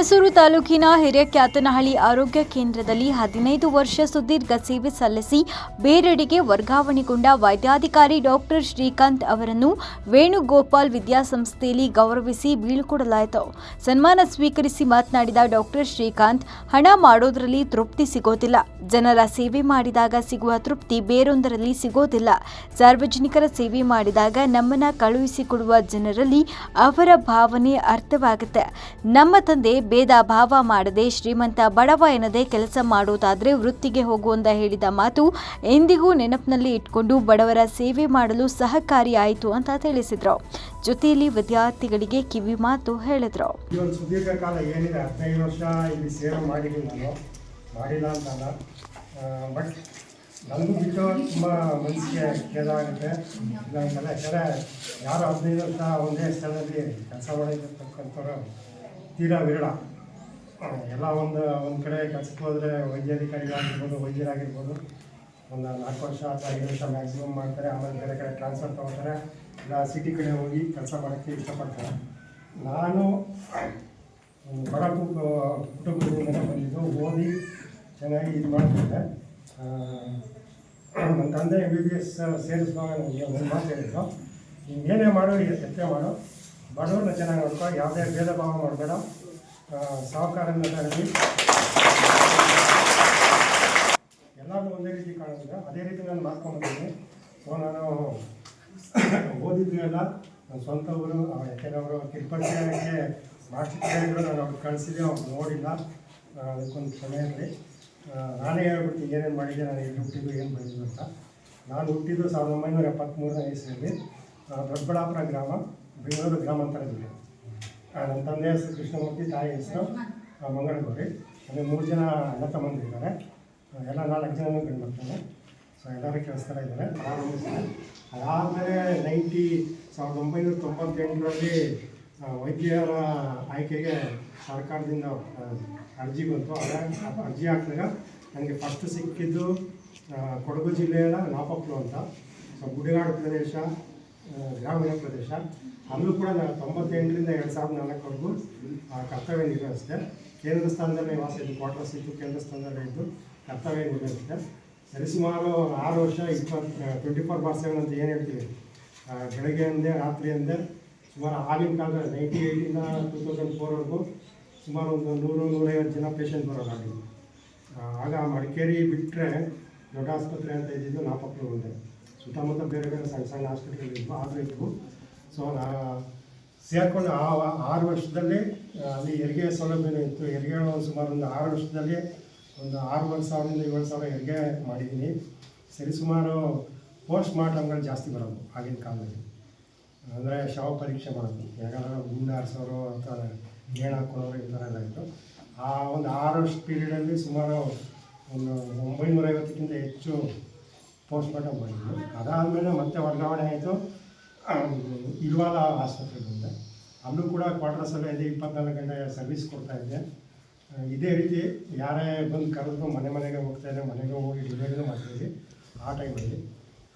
ಹುಣಸೂರು ತಾಲೂಕಿನ ಹಿರೇಕ್ಯಾತನಹಳ್ಳಿ ಆರೋಗ್ಯ ಕೇಂದ್ರದಲ್ಲಿ ಹದಿನೈದು ವರ್ಷ ಸುದೀರ್ಘ ಸೇವೆ ಸಲ್ಲಿಸಿ ಬೇರೆಡೆಗೆ ವರ್ಗಾವಣೆಗೊಂಡ ವೈದ್ಯಾಧಿಕಾರಿ ಡಾಕ್ಟರ್ ಶ್ರೀಕಾಂತ್ ಅವರನ್ನು ವೇಣುಗೋಪಾಲ್ ವಿದ್ಯಾಸಂಸ್ಥೆಯಲ್ಲಿ ಗೌರವಿಸಿ ಬೀಳ್ಕೊಡಲಾಯಿತು. ಸನ್ಮಾನ ಸ್ವೀಕರಿಸಿ ಮಾತನಾಡಿದ ಡಾಕ್ಟರ್ ಶ್ರೀಕಾಂತ್, ಹಣ ಮಾಡೋದರಲ್ಲಿ ತೃಪ್ತಿ ಸಿಗೋದಿಲ್ಲ. ಜನರ ಸೇವೆ ಮಾಡಿದಾಗ ಸಿಗುವ ತೃಪ್ತಿ ಬೇರೊಂದರಲ್ಲಿ ಸಿಗೋದಿಲ್ಲ. ಸಾರ್ವಜನಿಕರ ಸೇವೆ ಮಾಡಿದಾಗ ನಮ್ಮನ್ನ ಕಳುಹಿಸಿಕೊಡುವ ಜನರಲ್ಲಿ ಅವರ ಭಾವನೆ ಅರ್ಥವಾಗುತ್ತೆ. ನಮ್ಮ ತಂದೆ ಭೇದ ಭಾವ ಮಾಡದೆ ಶ್ರೀಮಂತ ಬಡವ ಎನ್ನದೇ ಕೆಲಸ ಮಾಡೋದಾದ್ರೆ ವೃತ್ತಿಗೆ ಹೋಗು ಅಂತ ಹೇಳಿದ ಮಾತು ಎಂದಿಗೂ ನೆನಪಿನಲ್ಲಿ ಇಟ್ಕೊಂಡು ಬಡವರ ಸೇವೆ ಮಾಡಲು ಸಹಕಾರಿಯಾಯಿತು ಅಂತ ತಿಳಿಸಿದ್ರು. ಜೊತೆಯಲ್ಲಿ ವಿದ್ಯಾರ್ಥಿಗಳಿಗೆ ಕಿವಿ ಮಾತು ಹೇಳಿದ್ರು. ನನಗೂ ಬಿಟ್ಟು ತುಂಬ ಮನಸ್ಸಿಗೆ ಖೇದ ಆಗುತ್ತೆ ಇಲ್ಲ ಅಂತಲ್ಲ, ಯಾಕಂದರೆ ಯಾರು ಹದಿನೈದು ವರ್ಷ ಒಂದೇ ಸ್ಥಳದಲ್ಲಿ ಕೆಲಸ ಮಾಡಿರ್ತಕ್ಕಂಥವ್ರು ತೀರಾ ವಿರಳ. ಎಲ್ಲ ಒಂದು ಒಂದು ಕಡೆ ಕೆಲಸಕ್ಕೆ ಹೋದರೆ ವೈದ್ಯಾಧಿಕಾರಿಗಳಾಗಿರ್ಬೋದು, ವೈದ್ಯರಾಗಿರ್ಬೋದು, ಒಂದು ನಾಲ್ಕು ವರ್ಷ ಅಥವಾ ಐದು ವರ್ಷ ಮ್ಯಾಕ್ಸಿಮಮ್ ಮಾಡ್ತಾರೆ, ಆಮೇಲೆ ಬೇರೆ ಕಡೆ ಟ್ರಾನ್ಸ್ಫರ್ ತೊಗೊಳ್ತಾರೆ ಇಲ್ಲ ಸಿಟಿ ಕಡೆ ಹೋಗಿ ಕೆಲಸ ಮಾಡೋಕ್ಕೆ ಇಷ್ಟಪಡ್ತಾರೆ. ನಾನು ಬಡ ಕುಟುಂಬದಿಂದ ಬಂದಿದ್ದು, ಓದಿ ಚೆನ್ನಾಗಿ ಇದು ಮಾಡ್ತಿದ್ದೆ. ನನ್ನ ತಂದೆ ಎಂ ಬಿ ಬಿ ಎಸ್ ಸೇರಿಸುವಾಗ ನನಗೆ ಒಂದು ಮಾತು ಹೇಳಿದ್ರು ಏನೇ ಮಾಡು ಎತ್ತೆ ಮಾಡು. ಬಡವ್ರನ್ನ ಚೆನ್ನಾಗಿ ನೋಡ್ಕೊ, ಯಾವುದೇ ಭೇದ ಭಾವ ಮಾಡಬೇಡ. ಸಾಹುಕಾರನ ತರಲಿ. ಎಲ್ಲರೂ ಒಂದೇ ರೀತಿ ಕಾಣೋದಿಲ್ಲ ಅದೇ ರೀತಿ ನಾನು ಮಾಡ್ಕೊಂಡಿದ್ದೀನಿ. ಸೊ, ನಾನು ಓದಿದ್ದು ಎಲ್ಲ ನನ್ನ ಸ್ವಂತ ಊರು ಅವರು ಕಿರ್ಪಟ್ಟಿಗೆ ಮಾಸ್ಟರ್ ನಾನು ಅವ್ರು ಕಳಿಸಿದೆ ಅವ್ರು ನೋಡಿಲ್ಲ. ಅದಕ್ಕೊಂದು ಇರಲಿ. ನಾನೇ ಹೇಳ್ಬಿಡ್ತೀನಿ, ಏನೇನು ಮಾಡಿದ್ದೆ, ನಾನು ಎಲ್ಲಿ ಹುಟ್ಟಿದ್ದು, ಏನು ಬಂದಿದ್ದು ಅಂತ. ನಾನು ಹುಟ್ಟಿದ್ದು ಸಾವಿರದ ಒಂಬೈನೂರ ಎಪ್ಪತ್ತ್ಮೂರನೇ ಇಸ್ವಿಯಲ್ಲಿ ದೊಡ್ಡಬಳ್ಳಾಪುರ ಗ್ರಾಮ. ಬೆಂಗಳೂರು ಗ್ರಾಮಾಂತರ ಜಿಲ್ಲೆ. ನನ್ನ ತಂದೆ ಹೆಸರು ಕೃಷ್ಣಮೂರ್ತಿ, ತಾಯಿ ಹೆಸರು ಮಂಗಳಗೌರಿ. ಅಂದರೆ ಮೂರು ಜನ ಅಣ್ಣ ತಮ್ಮಂದಿರಿದ್ದಾರೆ ಎಲ್ಲ ನಾಲ್ಕು ಜನನೂ ಗಂಡು ಮಕ್ಕಳು. ಸೊ, ಎಲ್ಲರೂ ಕೆಲಸ್ತಾರ ಇದ್ದಾರೆ. ಅದಾದಮೇಲೆ ನೈಂಟಿ ಸಾವಿರದ ಒಂಬೈನೂರ ತೊಂಬತ್ತೆಂಟರಲ್ಲಿ ವೈದ್ಯರ ಆಯ್ಕೆಗೆ ಸರ್ಕಾರದಿಂದ ಅರ್ಜಿ ಬಂತು. ಅದ, ಅರ್ಜಿ ಹಾಕಿದಾಗ ನನಗೆ ಫಸ್ಟ್ ಸಿಕ್ಕಿದ್ದು ಕೊಡಗು ಜಿಲ್ಲೆಯ ನಾಪಕ್ಲು ಅಂತ. ಸೊ, ಗುಡಿಗಾಡು ಪ್ರದೇಶ ಗ್ರಾಮೀಣ ಪ್ರದೇಶ. ಅಲ್ಲೂ ಕೂಡ ನಾನು ತೊಂಬತ್ತೆಂಟರಿಂದ ಎರಡು ಸಾವಿರದ ನಾಲ್ಕವರೆಗೂ ಕರ್ತವ್ಯ ನಿರ್ವಹಿಸಿದೆ. ಕೇಂದ್ರ ಸ್ಥಾನದಲ್ಲೇ ವಾಸ ಇದ್ದು ಕ್ವಾರ್ಟರ್ಸ್ ಇತ್ತು ಕೇಂದ್ರ ಸ್ಥಾನದಲ್ಲೇ ಇದ್ದು ಕರ್ತವ್ಯ ನಿರ್ವಹಿಸಿದೆ. ಸರಿಸುಮಾರು ಆರು ವರ್ಷ ಇಪ್ಪತ್ತು ಟ್ವೆಂಟಿ ಫೋರ್ ಬಾರ್ ಸೆವೆನ್ ಅಂತ ಏನು ಹೇಳ್ತೀವಿ? ಬೆಳಗ್ಗೆ ಅಂದೆ ರಾತ್ರಿ ಅಂದೆ ಸುಮಾರು ಆಗಿನ ಕಾಲದ ನೈಂಟಿ ಏಯ್ಟಿಂದ ಟೂ ತೌಸಂಡ್ ಫೋರ್ವರೆಗೂ ಸುಮಾರು ಒಂದು ನೂರು, ನೂರೈವತ್ತು ಜನ ಪೇಷಂಟ್ ಆಗಿದ್ದು ಆಗ ಮಡಿಕೇರಿ ಬಿಟ್ಟರೆ ದೊಡ್ಡ ಆಸ್ಪತ್ರೆ ಅಂತ ಇದ್ದಿದ್ದು ನಾಪಕ್ಲು ಒಂದೇ ಸುತ್ತಮುತ್ತ ಬೇರೆ ಬೇರೆ ಸಣ್ಣ ಸಣ್ಣ ಹಾಸ್ಪಿಟಲ್ಗಳಿದ್ವು ಇದ್ವು ಸೊ ನಾ ಸೇರ್ಕೊಂಡು ಆ ಆರು ವರ್ಷದಲ್ಲಿ ಅಲ್ಲಿ ಹೆರಿಗೆ ಸೌಲಭ್ಯನೂ ಇತ್ತು. ಹೆರಿಗೆ ಸುಮಾರು ಒಂದು ಆರು ವರ್ಷದಲ್ಲಿ, ಒಂದು ಆರೂವರೆ ಸಾವಿರದಿಂದ ಏಳು ಸಾವಿರ ಹೆರಿಗೆ ಮಾಡಿದ್ದೀನಿ. ಸರಿಸುಮಾರು ಪೋಸ್ಟ್ ಮಾರ್ಟಮ್ಗಳು ಜಾಸ್ತಿ ಬರೋದು ಆಗಿನ ಕಾಲದಲ್ಲಿ. ಅಂದರೆ ಶವ ಪರೀಕ್ಷೆ ಮಾಡೋದು. ಯಾಕಂದ್ರೆ ಗುಂಡು ಹಾರಿಸೋರು ಅಂತ ನೇಣು ಹಾಕೊಳ್ಳೋರು ಈ ಥರ ಎಲ್ಲ ಇತ್ತು. ಆ ಒಂದು ಆರು ವರ್ಷ ಪೀರಿಯಡಲ್ಲಿ ಸುಮಾರು ಒಂದು ಒಂಬೈನೂರೈವತ್ತಕ್ಕಿಂತ ಹೆಚ್ಚು ಪೋಸ್ಟ್ ಮಾರ್ಟಮ್ ಮಾಡಿದ್ವಿ ಅದಾದಮೇಲೆ ಮತ್ತೆ ವರ್ಗಾವಣೆ ಆಯಿತು. ಇಲ್ವಾಲ ಆಸ್ಪತ್ರೆ ಅಲ್ಲೂ ಕೂಡ ಕ್ವಾರ್ಟರ್ಸಲ್ಲೇ ಇದೆ ಇಪ್ಪತ್ನಾಲ್ಕು ಗಂಟೆ ಸರ್ವಿಸ್ ಕೊಡ್ತಾ ಇದ್ದೆ. ಆ, ಇದೇ ರೀತಿ ಯಾರೇ ಬಂದು ಕರೆದ್ರು ಮನೆ ಮನೆಗೆ ಹೋಗ್ತಾ ಇದ್ದೆ ಮನೆಗೆ ಹೋಗಿ ಡಿಲಿವರಿನೂ ಮಾಡ್ತೀವಿ ಆ ಟೈಮಲ್ಲಿ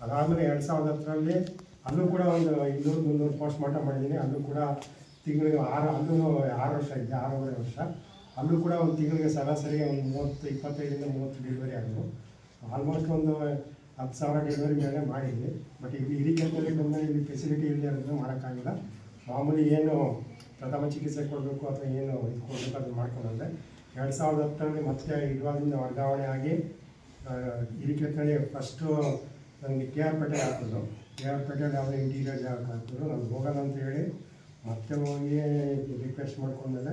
ಅದಾದಮೇಲೆ ಎರಡು ಸಾವಿರದ ಹತ್ತರಲ್ಲಿ ಅಲ್ಲೂ ಕೂಡ ಒಂದು ಇನ್ನೂರು ಮುನ್ನೂರು ಪೋಸ್ಟ್ ಮಾರ್ಟಮ್ ಮಾಡಿದ್ದೀನಿ. ಅಲ್ಲೂ ಕೂಡ ತಿಂಗಳಿಗೆ ಆರು ಅಲ್ಲೂ ಆರು ವರ್ಷ ಇದ್ದೆ ಆರೂವರೆ ವರ್ಷ. ಅಲ್ಲೂ ಕೂಡ ಒಂದು ತಿಂಗಳಿಗೆ ಸರಾಸರಿ ಒಂದು ಮೂವತ್ತು ಇಪ್ಪತ್ತೈದರಿಂದ ಮೂವತ್ತು ಡೆಲಿವರಿ ಆಗೋದು ಆಲ್ಮೋಸ್ಟ್ ಒಂದು ಹತ್ತು ಸಾವಿರ ಡೆಲಿವರಿ ಮೇಲೆ ಮಾಡಿದ್ವಿ. ಬಟ್ ಈಗ ಹಿರಿಕೆಂತಲ್ಲಿ ಬಂದರೆ ಇಲ್ಲಿ ಫೆಸಿಲಿಟಿ ಇಲ್ಲದೆ ಇರೋದನ್ನ ಮಾಡೋಕ್ಕಾಗಿಲ್ಲ. ಮಾಮೂಲಿ ಏನು ಪ್ರಥಮ ಚಿಕಿತ್ಸೆ ಕೊಡಬೇಕು ಅಥವಾ ಏನು ಇದು ಕೊಡಬೇಕು ಅದನ್ನು ಮಾಡ್ಕೊಂಡ್ರೆ ಎರಡು ಸಾವಿರದ ಹತ್ತರಲ್ಲಿ ಮತ್ತೆ ಇಡ್ವಾದಿಂದ ವರ್ಗಾವಣೆ ಆಗಿ ಹಿರಿಕೆತ್ತಳ್ಳಿ ಫಸ್ಟು ನನಗೆ ಕೆ ಆರ್ ಪೇಟೆ ಹಾಕಿದ್ರು. ಕೆ ಆರ್ ಪೇಟೆಯಲ್ಲಿ ಯಾವುದೇ ಇಂಟೀರಿಯರ್ ಜಾಗ ಹಾಕಿದ್ರು. ನಾನು ಹೋಗೋಣ ಅಂತ ಹೇಳಿ ಮತ್ತೆ ಹೋಗಿ ರಿಕ್ವೆಸ್ಟ್ ಮಾಡ್ಕೊಂಡ್ಮೇಲೆ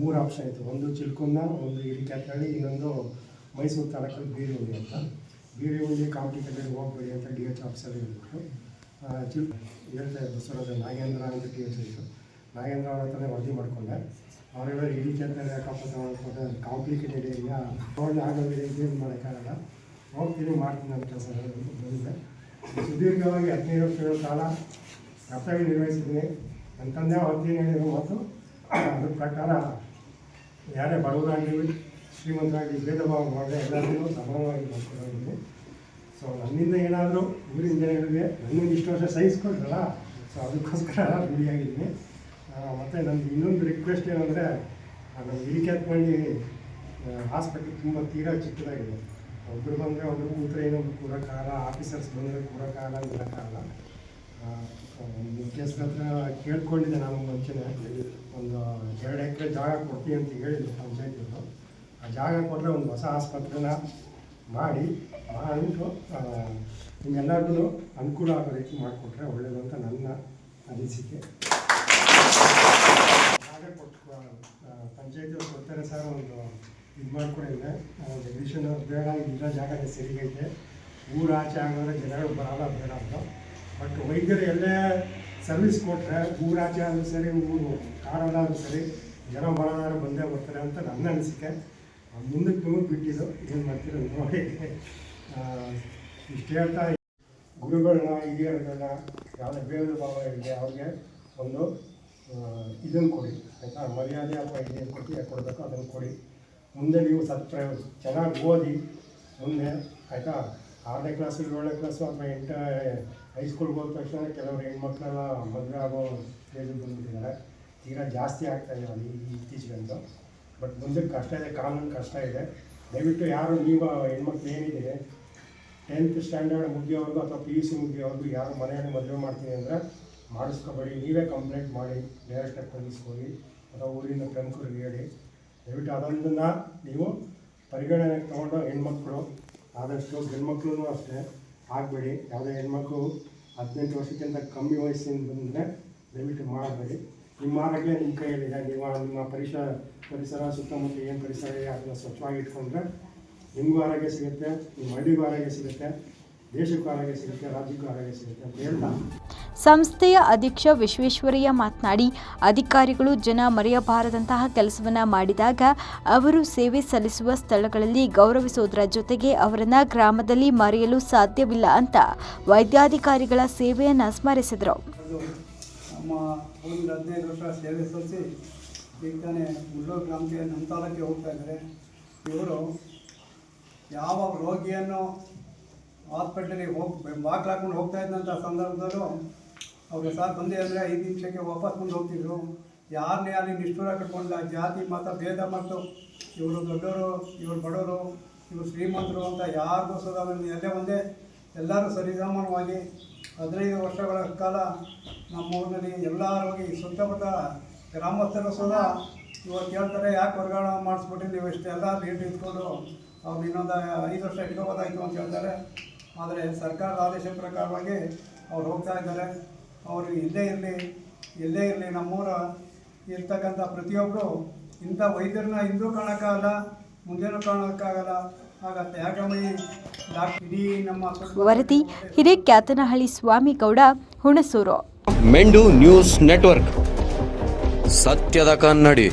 ಮೂರು ಆಪ್ಷನ್ ಇತ್ತು. ಒಂದು ಚಿಲ್ಕುನ್ನ, ಒಂದು ಹಿರಿಕೆತ್ತಳ್ಳಿ ಇನ್ನೊಂದು ಮೈಸೂರು ತಾಲೂಕಲ್ಲಿ ಬೀರೂರಿ ಅಂತ. ಬೀರುಳ್ಳಿ ಕಾಂಪಿಟೇಟೆಡ್ ಹೋಗ್ಬೇಡಿ ಅಂತ ಡಿ ಎಚ್ ಆಫೀಸಲ್ಲಿ ಹೇಳ್ಬಿಟ್ಟು ಚೀಫ್ ಹೇಳ್ತಾ ಬಸವರಾಜ ನಾಗೇಂದ್ರ ಅಂತ ಡಿ ಎಚ್ ಇತ್ತು ನಾಗೇಂದ್ರ ಅವ್ರ ಹತ್ರನೇ ವರದಿ ಮಾಡ್ಕೊಂಡೆ. ಅವರೆಲ್ಲ ಇಡೀ ಚೆನ್ನಾಗಿ ಯಾಕಪ್ಪ ಮಾಡ್ಕೊಂಡೆ ಕಾಂಪ್ಲಿಕೇಟೆಡ್ ಏರಿಯಾ ನೋಡಿ ಆಗೋದಿಲ್ಲ ಇದೇನು ಮಾಡೋಕ್ಕಾಗಲ್ಲ ಹೋಗ್ತೀನಿ, ಮಾಡ್ತೀನಿ ಅಂತ ಕೆಲಸ ಬಂದಿದ್ದೆ ಸುದೀರ್ಘವಾಗಿ ಹದಿನೈದು ವರ್ಷಗಳ ಕಾಲ ಕರ್ತವ್ಯ ನಿರ್ವಹಿಸಿದ್ದೀನಿ ನನ್ನ ತಂದೆ ಅವತ್ತೇನು ಹೇಳಿದ್ರು ಮತ್ತು ಅದ್ರ ಪ್ರಕಾರ ಯಾರೇ ಬಡವರಾಗಲಿ ಶ್ರೀಮಂತರಾಗಲಿ ಭೇದ ಭಾವ ಮಾಡದೆ ಎಲ್ಲರಿಗೂ ಸಮಾನವಾಗಿ ನೋಡ್ಕೊಂಡಿದ್ದೀನಿ ಸೊ ನನ್ನಿಂದ ಏನಾದರೂ ಊರಿನ ಜನಗಳಿಗೆ ನನ್ನಿಂದ ಇಷ್ಟು ವರ್ಷ ಸಹಿಸ್ಕೊಂಡ್ರಲ್ಲ ಸೊ ಅದಕ್ಕೋಸ್ಕರ ರೆಡಿಯಾಗಿದ್ದೀನಿ ಮತ್ತು ನಂದು ಇನ್ನೊಂದು ರಿಕ್ವೆಸ್ಟ್ ಏನಂದರೆ ನಮ್ಮ ಹಿರಿಕೆತ್ಮಳ್ಳಿ ಹಾಸ್ಪಿಟ್ಲ್ ತುಂಬ ತೀರಾ ಚಿಕ್ಕದಾಗಿದೆ. ಒಬ್ಬರು ಬಂದರೆ ಒಬ್ಬರು ಕೂತ್ರೆ ಇನ್ನೊಬ್ರು ಕೂರೋಕ್ಕಾಗಲ್ಲ ಆಫೀಸರ್ಸ್ ಬಂದರೆ ಕೂರೋಕ್ಕಾಗಲ್ಲ ನಿಲ್ಲಕ್ಕಾಗಲ್ಲ ಮುಖ್ಯಸ್ಥರ ಹತ್ರ ಕೇಳ್ಕೊಂಡಿದ್ದೆ ನಾನು ಮುಂಚೆನೆ. ಒಂದು ಎರಡು ಎಕರೆ ಜಾಗ ಕೊಡ್ತೀನಿ ಅಂತ ಹೇಳಿದ್ರು ಪಂಚಾಯತಿಯವರು ಆ ಜಾಗ ಕೊಟ್ಟರೆ ಒಂದು ಹೊಸ ಆಸ್ಪತ್ರೆನ ಮಾಡಿ ಮಾಡಿಬಿಟ್ಟು ನಿಮ್ಮೆಲ್ಲರಿಗೂ ಅನುಕೂಲ ಆಗೋ ರೀತಿ ಮಾಡಿಕೊಟ್ರೆ ಒಳ್ಳೆಯದು ಅಂತ ನನ್ನ ಅನಿಸಿಕೆ. ಜಾಗ ಕೊಟ್ಟು ಪಂಚಾಯತಿಯವ್ರು ಕೊಡ್ತಾರೆ ಸರ್, ಒಂದು ಇದು ಮಾಡಿಕೊಡಿದ್ರೆ ಜಗದೀಶನ್ ಅವ್ರು ಬೇಡ ಇರೋ ಜಾಗ ಸರಿಗೈತೆ ಊರು ಆಚೆ ಆಗೋದ್ರೆ ಜನಗಳು ಬರಲ್ಲ ಬೇಡ ಅಂತ. ಬಟ್ ವೈದ್ಯರು ಎಲ್ಲೇ ಸರ್ವಿಸ್ ಕೊಟ್ಟರೆ ಊರಾಚೆ ಆದರೂ ಸರಿ, ಊರು ಕಾಡಲ್ಲಾದ್ರೂ ಸರಿ, ಜನ ಬರೋದಾದ್ರೆ ಬಂದೇ ಬರ್ತಾರೆ ಅಂತ ನನ್ನ ಅನಿಸಿಕೆ. ಮುಂದಕ್ಕೆ ನಿಮಗೆ ಬಿಟ್ಟಿದ್ದು ಏನು ಮಾಡ್ತೀರ ನೋಡಿ. ಇಷ್ಟು ಹೇಳ್ತಾ ಗುರುಗಳನ್ನ ಹಿರಿಯರುಗಳನ್ನ ಯಾವುದೇ ಬೇರೆ ಭಾವ ಇದೆ ಅವ್ರಿಗೆ ಒಂದು ಇದನ್ನು ಕೊಡಿ, ಆಯಿತಾ? ಮರ್ಯಾದೆ ಅಥವಾ ಇದೇನು ಕೊಟ್ಟು ಕೊಡಬೇಕು ಅದನ್ನು ಕೊಡಿ. ಮುಂದೆ ನೀವು ಸತ್ಪ್ರಯೋಗ ಚೆನ್ನಾಗಿ ಓದಿ. ಮುಂದೆ, ಆಯಿತಾ? ಆರನೇ ಕ್ಲಾಸು ಏಳನೇ ಕ್ಲಾಸು ಅಥವಾ ಎಂಟ ಹೈಸ್ಕೂಲ್ಗೆ ಹೋದ ತಕ್ಷಣ ಕೆಲವರು ಹೆಣ್ಮಕ್ಳೆಲ್ಲ ಮದುವೆ ಆಗೋ ಸ್ಟೇಜಿಗೆ ಬಂದುಬಿಟ್ಟಿದ್ದಾರೆ. ತೀರಾ ಜಾಸ್ತಿ ಆಗ್ತಾ ಇದೆ ಅಲ್ಲಿ ಇತ್ತೀಚೆಗಂತೂ. ಬಟ್ ಮುಂದಕ್ಕೆ ಕಷ್ಟ ಇದೆ ಕಾನೂನು ಕಷ್ಟ ಇದೆ. ದಯವಿಟ್ಟು ಯಾರು ನೀವು ಹೆಣ್ಮಕ್ಳು ಏನಿದೆ ಟೆಂತ್ ಸ್ಟ್ಯಾಂಡರ್ಡ್ ಮುಗಿಯೋವರೆಗೂ ಅಥವಾ ಪಿ ಯು ಸಿ ಮುಗಿಯೋರ್ಗು ಯಾರು ಮನೆಯಲ್ಲಿ ಮದುವೆ ಮಾಡ್ತೀನಿ ಅಂದರೆ ಮಾಡಿಸ್ಕೊಬೇಡಿ, ನೀವೇ ಕಂಪ್ಲೇಂಟ್ ಮಾಡಿ ಡೈರೆಕ್ಟಾಗಿ ಪೊಲೀಸ್ಗೆ ಅಥವಾ ಊರಿನ ಪ್ರಮುಖರಿಗೆ ಹೇಳಿ. ದಯವಿಟ್ಟು ಅದೊಂದನ್ನು ನೀವು ಪರಿಗಣನೆಗೆ ತೊಗೊಂಡು ಹೆಣ್ಮಕ್ಳು, ಆದಷ್ಟು ಗಂಡ್ಮಕ್ಳು ಅಷ್ಟೇ ಆಗಬೇಡಿ. ಯಾವುದೇ ಹೆಣ್ಮಕ್ಳು ಹದಿನೆಂಟು ವರ್ಷಕ್ಕಿಂತ ಕಮ್ಮಿ ವಯಸ್ಸಿನ ಬಂದರೆ ದಯವಿಟ್ಟು ಮಾಡಬೇಡಿ. ನಿಮ್ಮ ಆರೋಗ್ಯ ನಿಮ್ಮ ಕೈಯಲ್ಲಿದೆ ನೀವು ನಿಮ್ಮ ಪರಿಸರ ಪರಿಸರ ಸುತ್ತಮುತ್ತ ಏನು ಪರಿಸರ ಇದೆ ಅದನ್ನು ಸ್ವಚ್ಛವಾಗಿ ಇಟ್ಕೊಂಡ್ರೆ ನಿಮಗೂ ಆರೋಗ್ಯ ಸಿಗುತ್ತೆ ನಿಮ್ಮ ಹಳ್ಳಿಗೂ ಆರೋಗ್ಯ ಸಿಗುತ್ತೆ ದೇಶಕ್ಕೂ ಆರೋಗ್ಯ ಸಿಗುತ್ತೆ ರಾಜ್ಯಕ್ಕೂ ಆರೋಗ್ಯ ಸಿಗುತ್ತೆ ಅಂತ ಹೇಳ್ತಾ. ಸಂಸ್ಥೆಯ ಅಧ್ಯಕ್ಷ ವಿಶ್ವೇಶ್ವರಯ್ಯ ಮಾತನಾಡಿ ಅಧಿಕಾರಿಗಳು ಜನ ಮರೆಯಬಾರದಂತಹ ಕೆಲಸವನ್ನ ಮಾಡಿದಾಗ ಅವರು ಸೇವೆ ಸಲ್ಲಿಸುವ ಸ್ಥಳಗಳಲ್ಲಿ ಗೌರವಿಸುವುದರ ಜೊತೆಗೆ ಅವರನ್ನು ಗ್ರಾಮದಲ್ಲಿ ಮರೆಯಲು ಸಾಧ್ಯವಿಲ್ಲ ಅಂತ ವೈದ್ಯಾಧಿಕಾರಿಗಳ ಸೇವೆಯನ್ನು ಸ್ಮರಿಸಿದರು. ನಮ್ಮ ಒಂದು ಹದಿನೈದು ವರ್ಷ ಸೇವೆ ಸಲ್ಲಿಸಿ ಈಗ ತಾನೇ ಮುಳ್ಳೂರು ಗ್ರಾಮಕ್ಕೆ ನಮ್ಮ ತಾಲೂಕಿಗೆ ಹೋಗ್ತಾ ಇದ್ದಾರೆ. ಇವರು ಯಾವ ರೋಗಿಯನ್ನು ಹಾಸ್ಪಿಟಲಿಗೆ ಹೋಗಿ ಹಾಕ್ಕೊಂಡು ಹೋಗ್ತಾ ಇದ್ದಂಥ ಸಂದರ್ಭದಲ್ಲೂ ಅವ್ರಿಗೆ ಸರ್ ಬಂದೆ ಅಂದರೆ ಐದು ನಿಮಿಷಕ್ಕೆ ವಾಪಸ್ ಬಂದು ಹೋಗ್ತಿದ್ರು. ಯಾರನ್ನೇ ಅಲ್ಲಿ ನಿಷ್ಠೂರ ಕಟ್ಕೊಂಡಿಲ್ಲ ಜಾತಿ, ಮತ, ಭೇದ ಮತ್ತು ಇವರು ದೊಡ್ಡವರು ಇವರು ಬಡವರು ಇವರು ಶ್ರೀಮಂತರು ಅಂತ ಯಾರಿಗೂ ಸದಾ ಎಲ್ಲೇ ಒಂದೇ ಎಲ್ಲರೂ ಸರಿಸಮಾನವಾಗಿ ಹದಿನೈದು ವರ್ಷಗಳ ಕಾಲ ನಮ್ಮ ಊರಿನಲ್ಲಿ ಎಲ್ಲ ರೋಗಿ ಸುತ್ತಮುತ್ತ ಗ್ರಾಮಸ್ಥರು ಸಹ ಇವತ್ತು ಕೇಳ್ತಾರೆ, ಯಾಕೆ ವರ್ಗಾವಣೆ ಮಾಡಿಸ್ಬಿಟ್ಟು ನೀವು ಇಷ್ಟೆಲ್ಲ ಲೀಟ್ ಇಟ್ಕೊಂಡು ಅವ್ರು ಇನ್ನೊಂದು ಐದು ವರ್ಷ ಇಟ್ಕೋಬೋದಾಯಿತು ಅಂತ ಹೇಳ್ತಾರೆ. ಆದರೆ ಸರ್ಕಾರದ ಆದೇಶ ಪ್ರಕಾರವಾಗಿ ಅವ್ರು ಹೋಗ್ತಾ ಇದ್ದಾರೆ. ಅವರು ಇಲ್ಲೇ ಇರಲಿ ಎಲ್ಲೇ ಇರಲಿ ನಮ್ಮೂರ ಇರ್ತಕ್ಕಂಥ ಪ್ರತಿಯೊಬ್ಬರು ಇಂಥ ವೈದ್ಯರನ್ನ ಹಿಂದೂ ಕಾಣೋಕ್ಕಾಗಲ್ಲ ಮುಂದೇನೂ ಕಾಣೋಕ್ಕಾಗಲ್ಲ ಕ್ಯಾತನಹಳ್ಳಿ ಇಡೀ ನಮ್ಮ ವರದಿ ಹಿರೇಕ್ಯಾತನಹಳ್ಳಿ ಸ್ವಾಮಿಗೌಡ ಹುಣಸೂರು. ಮೆಂಡು ನ್ಯೂಸ್ ನೆಟ್ವರ್ಕ್. ಸತ್ಯದ ಕನ್ನಡಿ.